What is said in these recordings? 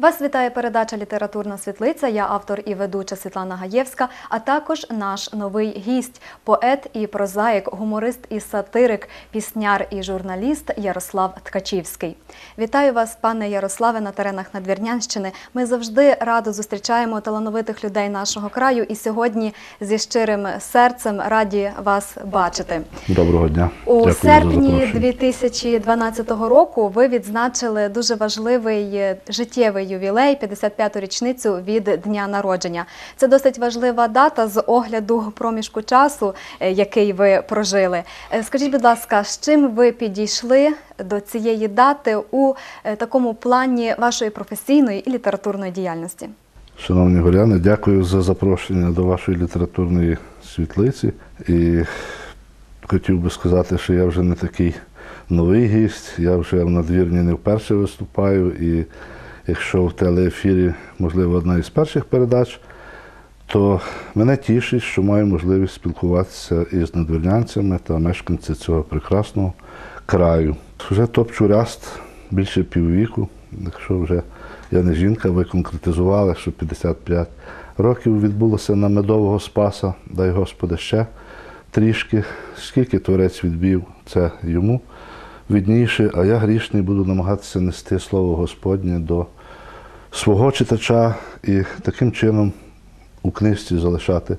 Вас вітає передача Літературна світлиця. Я автор і ведуча Світлана Гаєвська, а також наш новий гість, поет і прозаїк, гуморист і сатирик, пісняр і журналіст Ярослав Ткачівський. Вітаю вас, пане Ярославе, на теренах Надвірнянщини. Ми завжди радо зустрічаємо талановитих людей нашого краю, і сьогодні зі щирим серцем раді вас бачити. Доброго дня. У Дякую серпні запрошення. 2012 року ви відзначили дуже важливий е, життєвий ювілей, 55-ту річницю від дня народження. Це досить важлива дата з огляду проміжку часу, е, який ви прожили. Е, Скажіть, будь ласка, з чим ви підійшли до цієї дати у е, такому плані вашої професійної і літературної діяльності? Шановні горяни, дякую за запрошення до вашої літературної світлиці. І хотів би сказати, що я вже не такий новий гість, я вже в надвірні не вперше виступаю. І якщо в телеефірі, можливо, одна із перших передач, то мене тішить, що маю можливість спілкуватися із надвірнянцями та мешканцями цього прекрасного краю. Вже топчу ряст більше піввіку, якщо вже я не жінка, ви конкретизували, що 55 років відбулося на медового спаса, дай Господи, ще трішки. Скільки творець відбів, це йому відніше, а я грішний буду намагатися нести слово Господнє до свого читача і таким чином у книжці залишати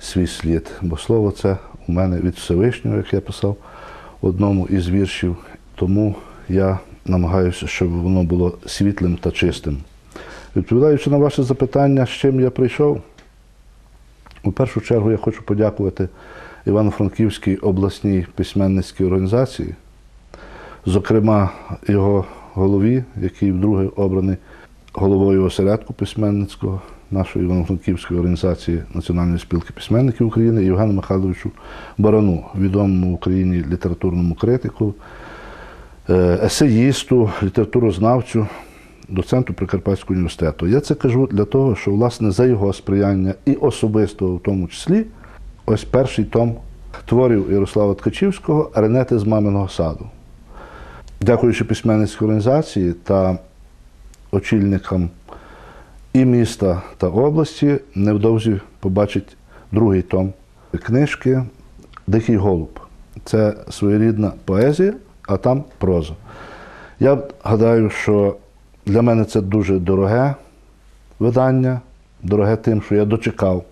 свій слід. Бо слово це у мене від Всевишнього, як я писав в одному із віршів. Тому я намагаюся, щоб воно було світлим та чистим. Відповідаючи на ваше запитання, з чим я прийшов, у першу чергу я хочу подякувати Івано-Франківській обласній письменницькій організації, зокрема його голові, який вдруге обраний головою осередку письменницького нашої Івано-Франківської організації Національної спілки письменників України Євгену Михайловичу Барану, відомому в Україні літературному критику, е, есеїсту, літературознавцю, доценту Прикарпатського університету. Я це кажу для того, що власне за його сприяння і особистого в тому числі, ось перший том творів Ярослава Ткачівського Ренети з маминого саду. Дякуючи письменницькій організації та очільникам і міста та області, невдовзі побачить другий том книжки Дикий голуб. Це своєрідна поезія, а там проза. Я гадаю, що для мене це дуже дороге видання, дороге тим, що я дочекав.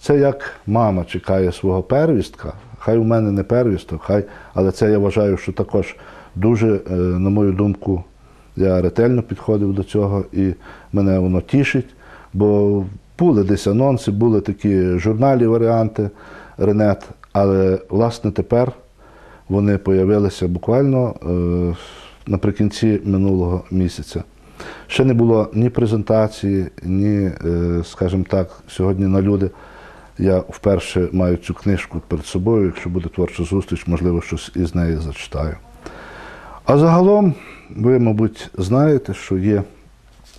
Це як мама чекає свого первістка. Хай у мене не первісток, хай, але це я вважаю, що також дуже, е, на мою думку, я ретельно підходив до цього і мене воно тішить, бо були десь анонси, були такі журнальні варіанти Ренет, але власне тепер вони появилися буквально е, наприкінці минулого місяця. Ще не було ні презентації, ні, е, скажімо так, сьогодні на люди. Я вперше маю цю книжку перед собою. Якщо буде творча зустріч, можливо, щось із неї зачитаю. А загалом, ви, мабуть, знаєте, що є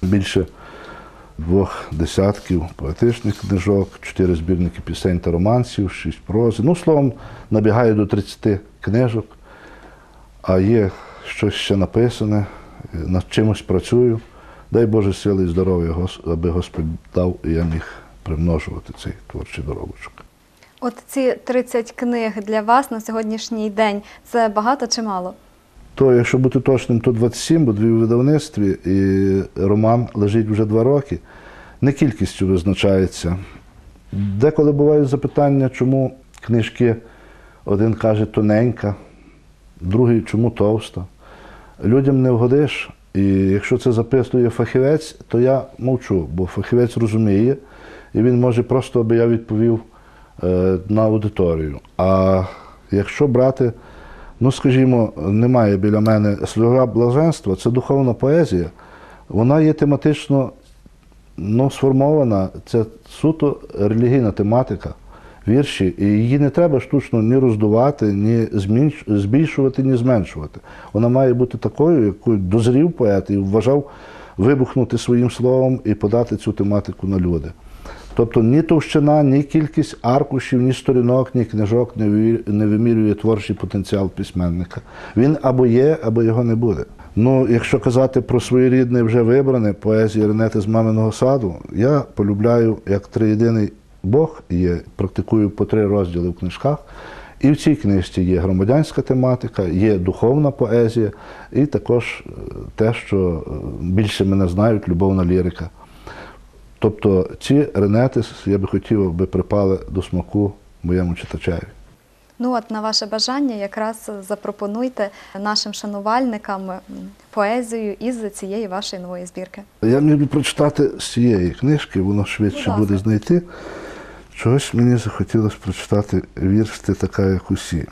більше двох десятків поетичних книжок, чотири збірники пісень та романсів, шість прози. Ну, словом, набігає до 30 книжок, а є щось ще написане, над чимось працюю. Дай Боже сили і здоров'я, аби Господь дав, і я міг примножувати цей творчий доробочок. От ці 30 книг для вас на сьогоднішній день це багато чи мало? То, якщо бути точним, то 27, бо дві в видавництві, і роман лежить вже два роки. Не кількістю визначається. Деколи бувають запитання, чому книжки один каже тоненька, другий чому товста. Людям не вгодиш. І якщо це записує фахівець, то я мовчу, бо фахівець розуміє, і він може просто, аби я відповів е, на аудиторію. А якщо брати Ну, скажімо, немає біля мене сльога блаженства, це духовна поезія. Вона є тематично ну, сформована, це суто релігійна тематика, вірші, і її не треба штучно ні роздувати, ні збільшувати, ні зменшувати. Вона має бути такою, якою дозрів поет і вважав вибухнути своїм словом і подати цю тематику на люди. Тобто ні товщина, ні кількість аркушів, ні сторінок, ні книжок не вимірює творчий потенціал письменника. Він або є, або його не буде. Ну, якщо казати про своєрідне вже вибране поезії Ренети з маминого саду, я полюбляю як триєдиний Бог є, практикую по три розділи в книжках. І в цій книжці є громадянська тематика, є духовна поезія, і також е, те, що е, більше мене знають, любовна лірика. Тобто ці ренети я би хотів, аби припали до смаку моєму читачеві. Ну от на ваше бажання якраз запропонуйте нашим шанувальникам поезію із цієї вашої нової збірки. Я міг би прочитати з цієї книжки, воно швидше Будь буде знайти. Чогось мені захотілося прочитати вірш Ти така, як усі.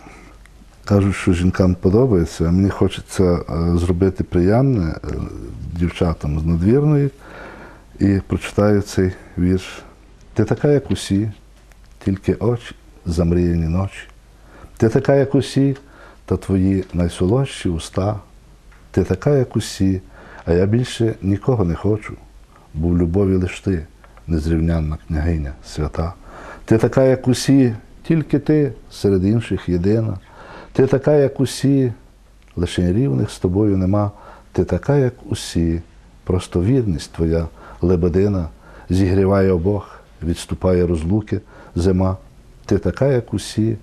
Кажуть, що жінкам подобається, а мені хочеться е, зробити приємне е, дівчатам з надвірної і прочитаю цей вірш. Ти така, як усі, тільки очі, замріяні ночі. Ти така, як усі, та твої найсолодші уста. Ти така, як усі, а я більше нікого не хочу, бо в любові лиш ти, незрівнянна княгиня свята. Ти така, як усі, тільки ти серед інших єдина. Ти така, як усі, лише рівних з тобою нема. Ти така, як усі, просто вірність твоя, лебедина, зігріває обох, відступає розлуки, зима. Ти така, як усі,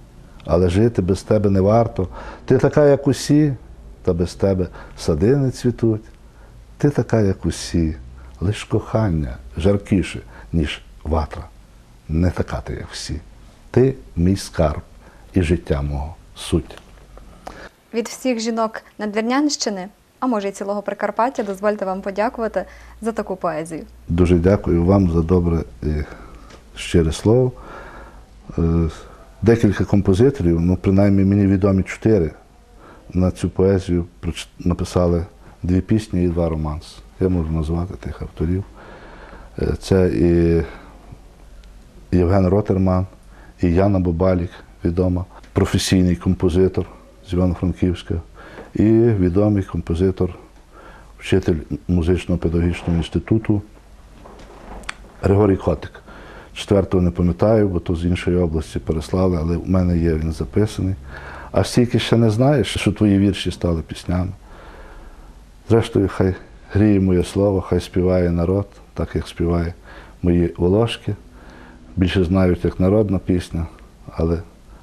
але жити без тебе не варто. Ти така, як усі, та без тебе сади не цвітуть. Ти така, як усі, лиш кохання жаркіше, ніж ватра. Не така ти, як всі. Ти мій скарб і життя мого суть. Від всіх жінок Надвірнянщини, а може й цілого Прикарпаття, дозвольте вам подякувати за таку поезію. Дуже дякую вам за добре і щире слово. Е, Декілька композиторів, ну принаймні мені відомі чотири, на цю поезію написали дві пісні і два романси. Я можу назвати тих авторів. Е, Це і Євген Ротерман, і Яна Бобалік, відома, професійний композитор з Івано-Франківська, і відомий композитор, вчитель музичного педагогічного інституту Григорій Котик. Четвертого не пам'ятаю, бо то з іншої області переслали, але в мене є він записаний. А стільки ще не знаєш, що твої вірші стали піснями. Зрештою, хай гріє моє слово, хай співає народ, так як співає мої волошки. Більше знають, як народна пісня, але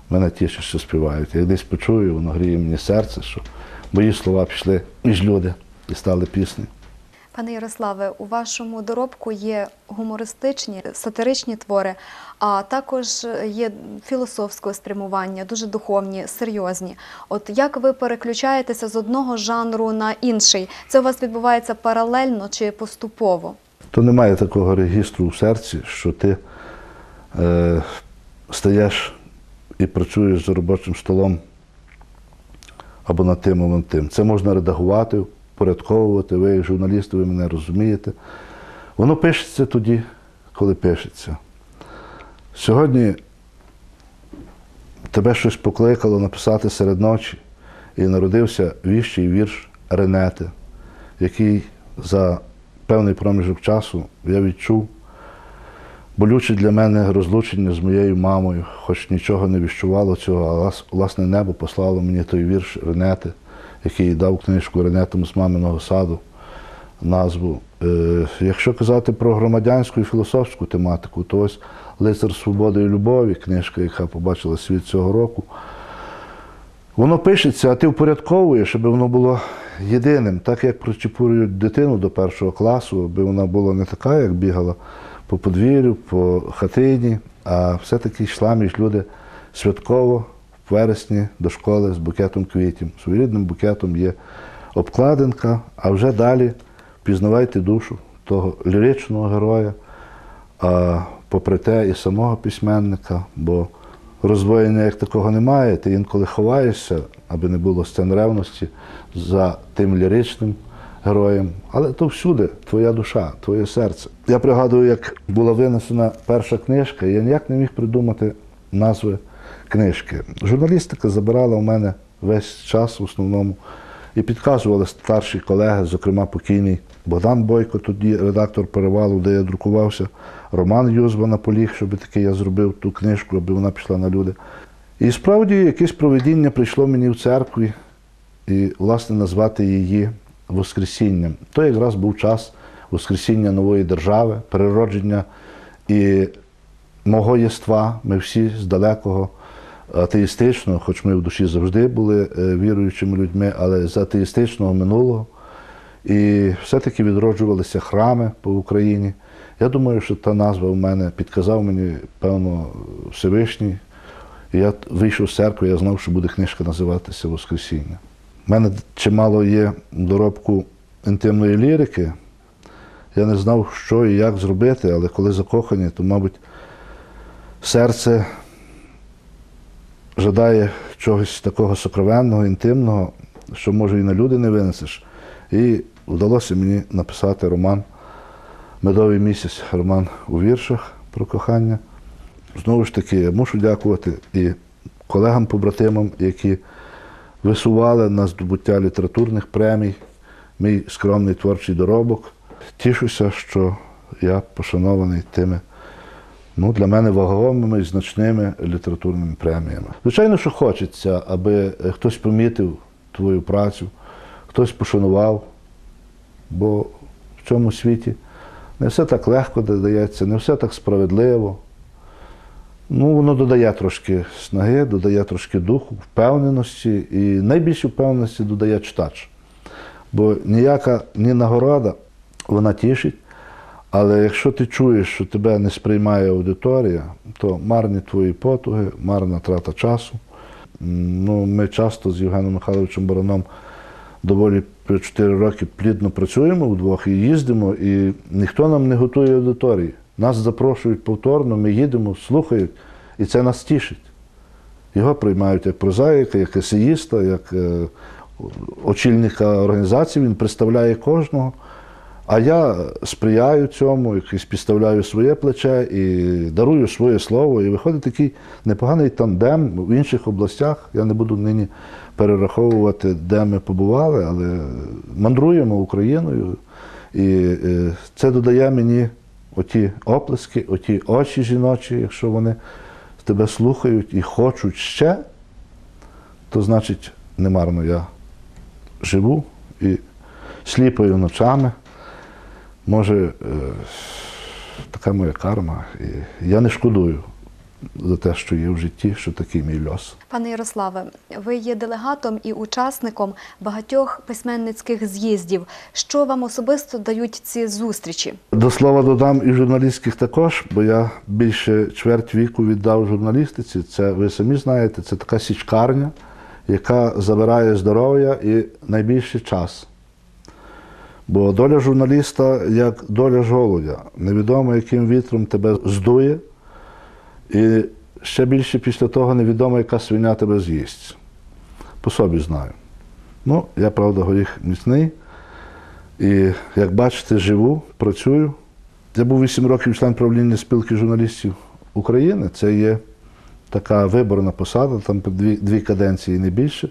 мене тішить, що співають. Я десь почую, воно гріє мені серце, що мої слова пішли між люди і стали піснею. Пане Ярославе, у вашому доробку є гумористичні, сатиричні твори, а також є філософського спрямування, дуже духовні, серйозні. От як ви переключаєтеся з одного жанру на інший? Це у вас відбувається паралельно чи поступово? То немає такого регістру в серці, що ти е, стаєш і працюєш за робочим столом або над тим, або над тим. Це можна редагувати, впорядковувати. Ви, як журналісти, ви мене розумієте. Воно пишеться тоді, коли пишеться. Сьогодні тебе щось покликало написати серед ночі, і народився віщий вірш Ренети, який за певний проміжок часу я відчув болюче для мене розлучення з моєю мамою, хоч нічого не відчувало цього, а власне небо послало мені той вірш Ренети, який дав книжку Ренетом з маминого саду назву. Е, якщо казати про громадянську і філософську тематику, то ось Лицар свободи і любові, книжка, яка побачила світ цього року, Воно пишеться, а ти впорядковуєш, щоб воно було єдиним, так як прочепурюють дитину до першого класу, аби вона була не така, як бігала по подвір'ю, по хатині, а все-таки йшла між люди святково в вересні до школи з букетом квітів. Своєрідним букетом є обкладинка, а вже далі пізнавайте душу того ліричного героя, а попри те і самого письменника, бо роздвоєння як такого немає, ти інколи ховаєшся, аби не було сцен ревності за тим ліричним героєм. Але то всюди твоя душа, твоє серце. Я пригадую, як була винесена перша книжка, я ніяк не міг придумати назви книжки. Журналістика забирала у мене весь час в основному. І підказували старші колеги, зокрема покійний Богдан Бойко, тоді редактор перевалу, де я друкувався, Роман Юзба наполіг, щоб таки я зробив ту книжку, аби вона пішла на люди. І справді якесь проведіння прийшло мені в церкві, і, власне, назвати її Воскресінням. То якраз був час Воскресіння нової держави, переродження і мого єства. Ми всі з далекого атеїстичного, хоч ми в душі завжди були е, віруючими людьми, але з атеїстичного минулого. І все-таки відроджувалися храми по Україні. Я думаю, що та назва в мене підказав мені, певно, Всевишній. І я вийшов з церкви, я знав, що буде книжка називатися Воскресіння. У мене чимало є доробку інтимної лірики. Я не знав, що і як зробити, але коли закохані, то, мабуть, серце жадає чогось такого сокровенного, інтимного, що може і на люди не винесеш. І вдалося мені написати роман Медовий місяць, роман у віршах про кохання. Знову ж таки, я мушу дякувати і колегам-побратимам, які висували на здобуття літературних премій, мій скромний творчий доробок. Тішуся, що я пошанований тими ну, для мене ваговими і значними літературними преміями. Звичайно, що хочеться, аби е, хтось помітив твою працю, хтось пошанував, бо в цьому світі не все так легко додається, не все так справедливо. Ну, воно додає трошки снаги, додає трошки духу, впевненості, і найбільше впевненості додає читач. Бо ніяка ні нагорода, вона тішить, але якщо ти чуєш, що тебе не сприймає аудиторія, то марні твої потуги, марна трата часу. Ну, ми часто з Євгеном Михайловичем Бараном доволі 4 роки плідно працюємо вдвох і їздимо, і ніхто нам не готує аудиторії. Нас запрошують повторно, ми їдемо, слухають, і це нас тішить. Його приймають як прозаїка, як есеїста, як е, очільника організації, він представляє кожного. А я сприяю цьому, якось підставляю своє плече і дарую своє слово. І виходить такий непоганий тандем в інших областях. Я не буду нині перераховувати, де ми побували, але мандруємо Україною. І е, це додає мені оті оплески, оті очі жіночі, якщо вони тебе слухають і хочуть ще, то значить немарно я живу і сліпаю ночами. Може, е, така моя карма. І я не шкодую за те, що є в житті, що такий мій льос. Пане Ярославе, ви є делегатом і учасником багатьох письменницьких з'їздів. Що вам особисто дають ці зустрічі? До слова додам і журналістських також, бо я більше чверть віку віддав журналістиці. Це ви самі знаєте, це така січкарня, яка забирає здоров'я і найбільший час. Бо доля журналіста як доля жолудя. Невідомо, яким вітром тебе здує, і ще більше після того невідомо, яка свиня тебе з'їсть. По собі знаю. Ну, я, правда, горіх міцний. І як бачите, живу, працюю. Я був 8 років член правління спілки журналістів України. Це є така виборна посада, там дві, дві каденції не більше.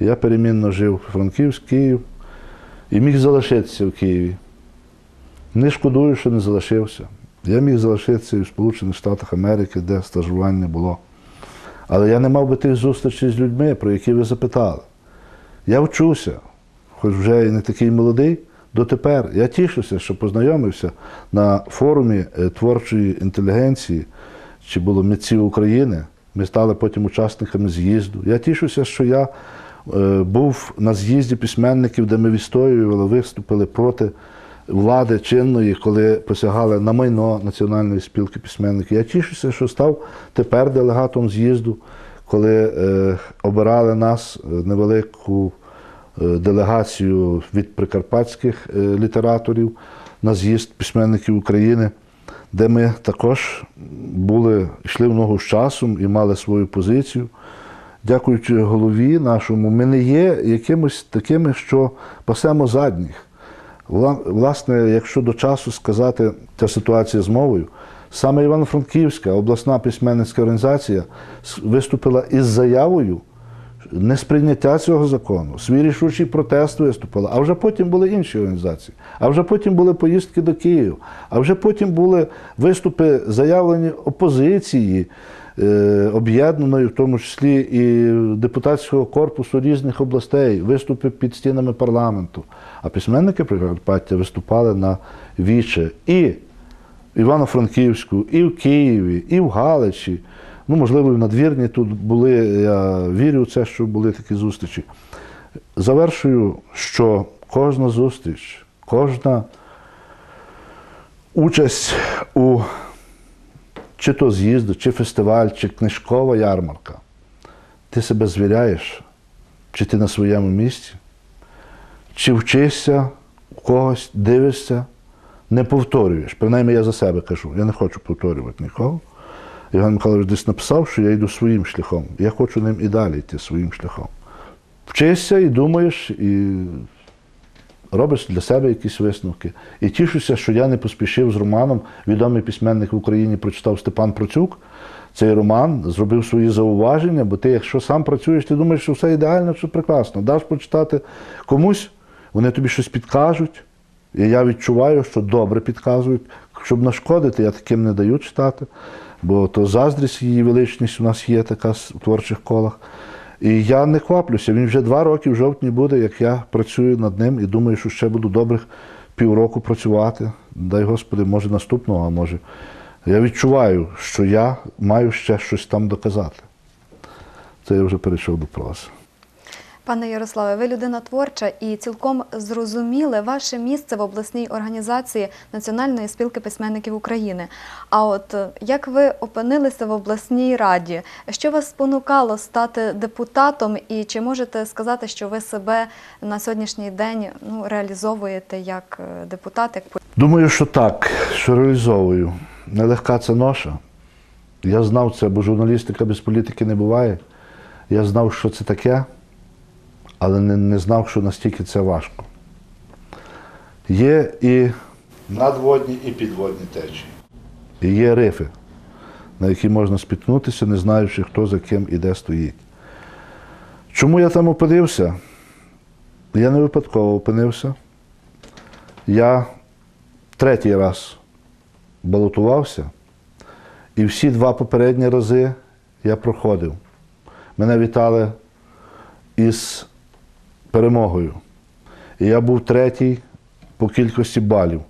Я перемінно жив Франківськ, Київ і міг залишитися в Києві. Не шкодую, що не залишився. Я міг залишитися в Сполучених Штатах Америки, де стажування було. Але я не мав би тих зустрічей з людьми, про які ви запитали. Я вчуся, хоч вже і не такий молодий, дотепер. Я тішуся, що познайомився на форумі е, творчої інтелігенції, чи було митців України. Ми стали потім учасниками з'їзду. Я тішуся, що я е, був на з'їзді письменників, де ми відстоювали, виступили проти влади чинної, коли посягали на майно Національної спілки письменників. Я тішуся, що став тепер делегатом з'їзду, коли е, обирали нас е, невелику е, делегацію від прикарпатських е, літераторів на з'їзд письменників України, де ми також були, йшли в ногу з часом і мали свою позицію. Дякуючи голові нашому, ми не є якимось такими, що пасемо задніх. Вла- Власне, якщо до часу сказати ця ситуація з мовою, саме Івано-Франківська обласна письменницька організація виступила із заявою несприйняття цього закону, свій рішучий протест виступила, а вже потім були інші організації, а вже потім були поїздки до Києва, а вже потім були виступи заявлені опозиції. Е, об'єднаної, в тому числі і депутатського корпусу різних областей, виступи під стінами парламенту. А письменники Прикарпаття виступали на віче і в Івано-Франківську, і в Києві, і в Галичі. Ну, можливо, і в надвірні тут були. Я вірю в це, що були такі зустрічі. Завершую, що кожна зустріч, кожна участь у чи то з'їзду, чи фестиваль, чи книжкова ярмарка. Ти себе звіряєш, чи ти на своєму місці, чи вчишся у когось, дивишся, не повторюєш. Принаймні я за себе кажу, я не хочу повторювати нікого. Іван Михайлович десь написав, що я йду своїм шляхом. Я хочу ним і далі йти своїм шляхом. Вчишся і думаєш, і робиш для себе якісь висновки. І тішуся, що я не поспішив з романом. Відомий письменник в Україні прочитав Степан Процюк. Цей роман зробив свої зауваження, бо ти, якщо сам працюєш, ти думаєш, що все ідеально, що прекрасно. Даш почитати комусь, вони тобі щось підкажуть. І я відчуваю, що добре підказують. Щоб нашкодити, я таким не даю читати, бо то заздрість її величність у нас є така в творчих колах. І я не кваплюся. Він вже два роки в жовтні буде, як я працюю над ним і думаю, що ще буду добрих півроку працювати. Дай Господи, може наступного, а може. Я відчуваю, що я маю ще щось там доказати. Це я вже перейшов до прози. Пане Ярославе, ви людина творча і цілком зрозуміли ваше місце в обласній організації Національної спілки письменників України. А от е, як ви опинилися в обласній раді? Що вас спонукало стати депутатом? І чи можете сказати, що ви себе на сьогоднішній день ну, реалізовуєте як е, депутат, як? Думаю, що так, що реалізовую. Нелегка це ноша. Я знав це, бо журналістика без політики не буває. Я знав, що це таке, але не, не знав, що настільки це важко. Є і надводні, і підводні течії. І є рифи, на які можна спіткнутися, не знаючи, хто за ким і де стоїть. Чому я там опинився? Я не випадково опинився. Я третій раз балотувався, і всі два попередні рази я проходив. Мене вітали із перемогою. І я був третій по кількості балів.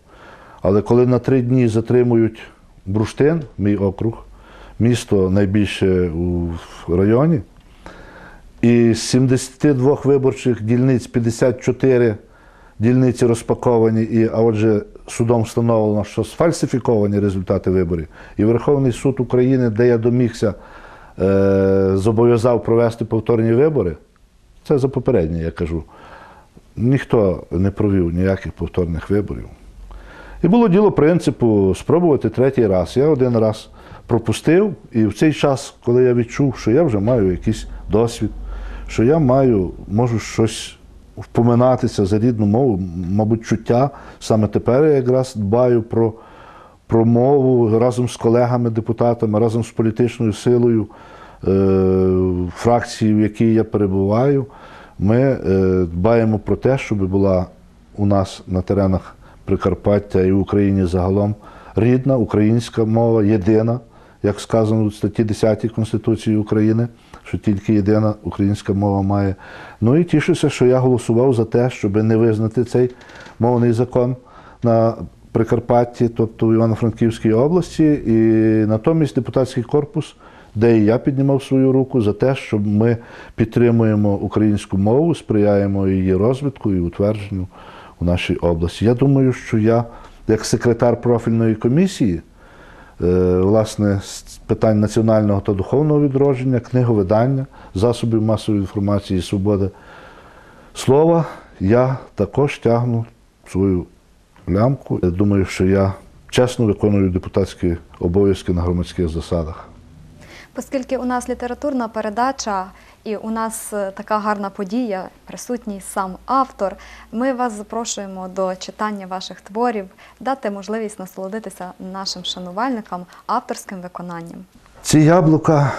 Але коли на три дні затримують Бруштин, мій округ, місто найбільше у районі, і з 72 виборчих дільниць 54 дільниці розпаковані, і, а отже, судом встановлено, що сфальсифіковані результати виборів. І Верховний суд України, де я домігся, е, зобов'язав провести повторні вибори. Це за попереднє, я кажу. Ніхто не провів ніяких повторних виборів. І було діло принципу спробувати третій раз. Я один раз пропустив, і в цей час, коли я відчув, що я вже маю якийсь досвід, що я маю, можу щось впоминатися за рідну мову, мабуть, чуття. Саме тепер я якраз дбаю про, про мову разом з колегами-депутатами, разом з політичною силою фракції, в якій я перебуваю. Ми е, дбаємо про те, щоб була у нас на теренах Прикарпаття і в Україні загалом рідна українська мова, єдина, як сказано в статті 10 Конституції України, що тільки єдина українська мова має. Ну і тішуся, що я голосував за те, щоб не визнати цей мовний закон на Прикарпатті, тобто в Івано-Франківській області, і натомість депутатський корпус, де і я піднімав свою руку за те, щоб ми підтримуємо українську мову, сприяємо її розвитку і утвердженню у нашій області. Я думаю, що я, як секретар профільної комісії, е, власне, з питань національного та духовного відродження, книговидання, засобів масової інформації і свободи слова, я також тягну свою лямку. Я думаю, що я чесно виконую депутатські обов'язки на громадських засадах. Оскільки у нас літературна передача і у нас е, така гарна подія, присутній сам автор, ми вас запрошуємо до читання ваших творів, дати можливість насолодитися нашим шанувальникам авторським виконанням. Ці яблука,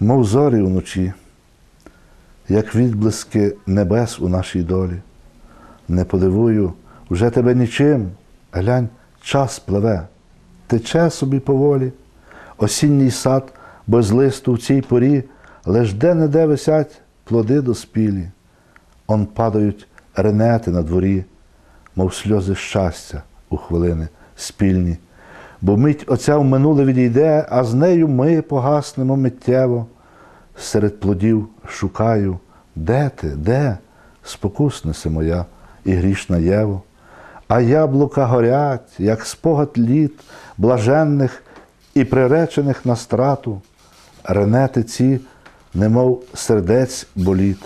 мов зорі вночі, як відблиски небес у нашій долі. Не подивую вже тебе нічим, глянь, час пливе, тече собі поволі, осінній сад бо з листу в цій порі лиш де-не-де висять плоди доспілі. Он падають ренети на дворі, мов сльози щастя у хвилини спільні. Бо мить оця в минуле відійде, а з нею ми погаснемо миттєво. Серед плодів шукаю, де ти, де, спокуснице моя і грішна Єво. А яблука горять, як спогад літ, блаженних і приречених на страту. Ренети ці, немов сердець боліт,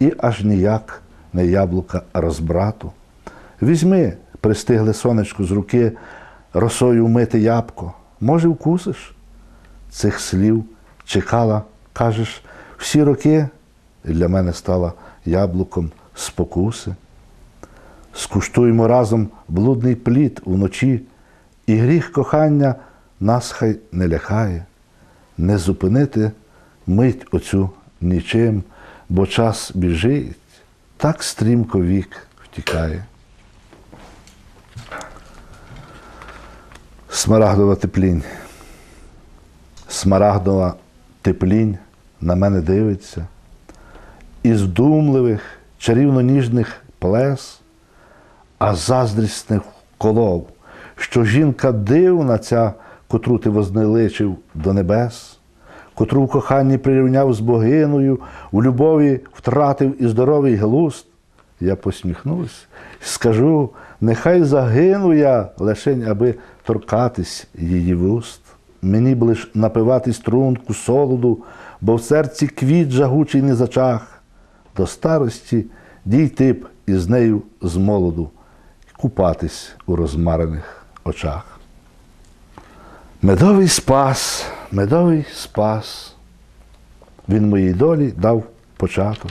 і аж ніяк не яблука розбрату. Візьми, пристигле сонечко з руки, росою вмити ябко. Може, вкусиш? Цих слів чекала, кажеш, всі роки і для мене стала яблуком спокуси. Скуштуємо разом блудний плід уночі, і гріх кохання нас хай не лякає, не зупинити мить оцю нічим, бо час біжить, так стрімко вік втікає. Смарагдова теплінь. Смарагдова теплінь на мене дивиться, із вдумливих, чарівно ніжних плес, а заздрісних колов, що жінка дивна ця, котру ти вознеличив до небес, котру в коханні прирівняв з богиною, у любові втратив і здоровий глузд. Я посміхнусь і скажу, нехай загину я, лишень, аби торкатись її вуст. Мені б лиш напивати струнку солоду, бо в серці квіт жагучий не зачах. До старості дійти б із нею з молоду, купатись у розмарених очах. Медовий спас, медовий спас. Він моїй долі дав початок.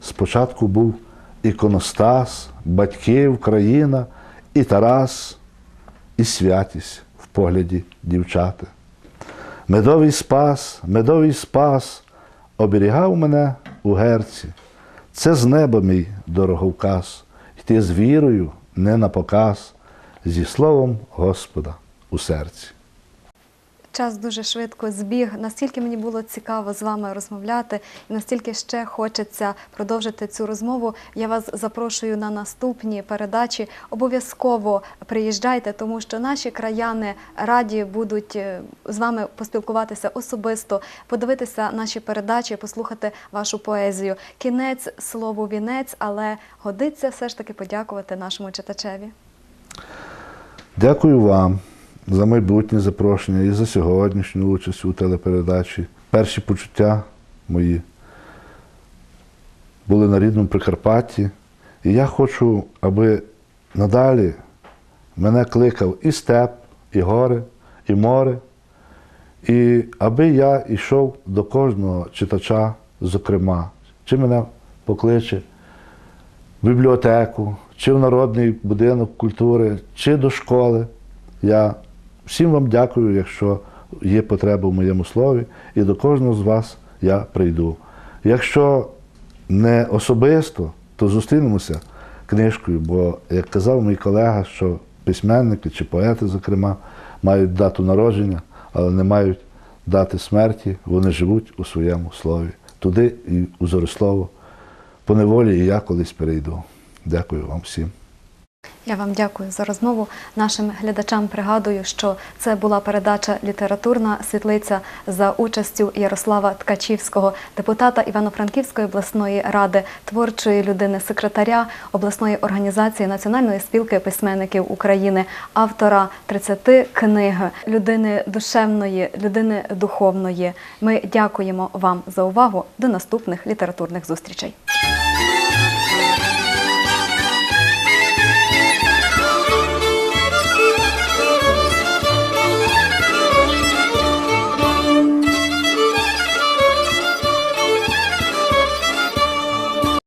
Спочатку був іконостас, батьків, країна, і Тарас, і святість в погляді дівчата. Медовий спас, медовий спас оберігав мене у герці. Це з неба мій дороговказ, йти з вірою не на показ, зі словом Господа у серці. Час дуже швидко збіг. Настільки мені було цікаво з вами розмовляти, і настільки ще хочеться продовжити цю розмову. Я вас запрошую на наступні передачі. Обов'язково приїжджайте, тому що наші краяни раді будуть е, з вами поспілкуватися особисто, подивитися наші передачі, послухати вашу поезію. Кінець слову вінець, але годиться все ж таки подякувати нашому читачеві. Дякую вам за майбутнє запрошення і за сьогоднішню участь у телепередачі. Перші почуття мої були на рідному Прикарпатті. І я хочу, аби надалі мене кликав і степ, і гори, і море, і аби я йшов до кожного читача, зокрема, чи мене покличе в бібліотеку, чи в народний будинок культури, чи до школи. Я всім вам дякую, якщо є потреба в моєму слові, і до кожного з вас я прийду. Якщо не особисто, то зустрінемося книжкою, бо, як казав мій колега, що письменники чи поети, зокрема, мають дату народження, але не мають дати смерті, вони живуть у своєму слові. Туди і у Зорислово. По неволі і я колись перейду. Дякую вам всім. Я вам дякую за розмову. Нашим глядачам пригадую, що це була передача Літературна світлиця за участю Ярослава Ткачівського, депутата Івано-Франківської обласної ради, творчої людини, секретаря обласної організації Національної спілки письменників України, автора 30 книг, людини душевної, людини духовної. Ми дякуємо вам за увагу. До наступних літературних зустрічей.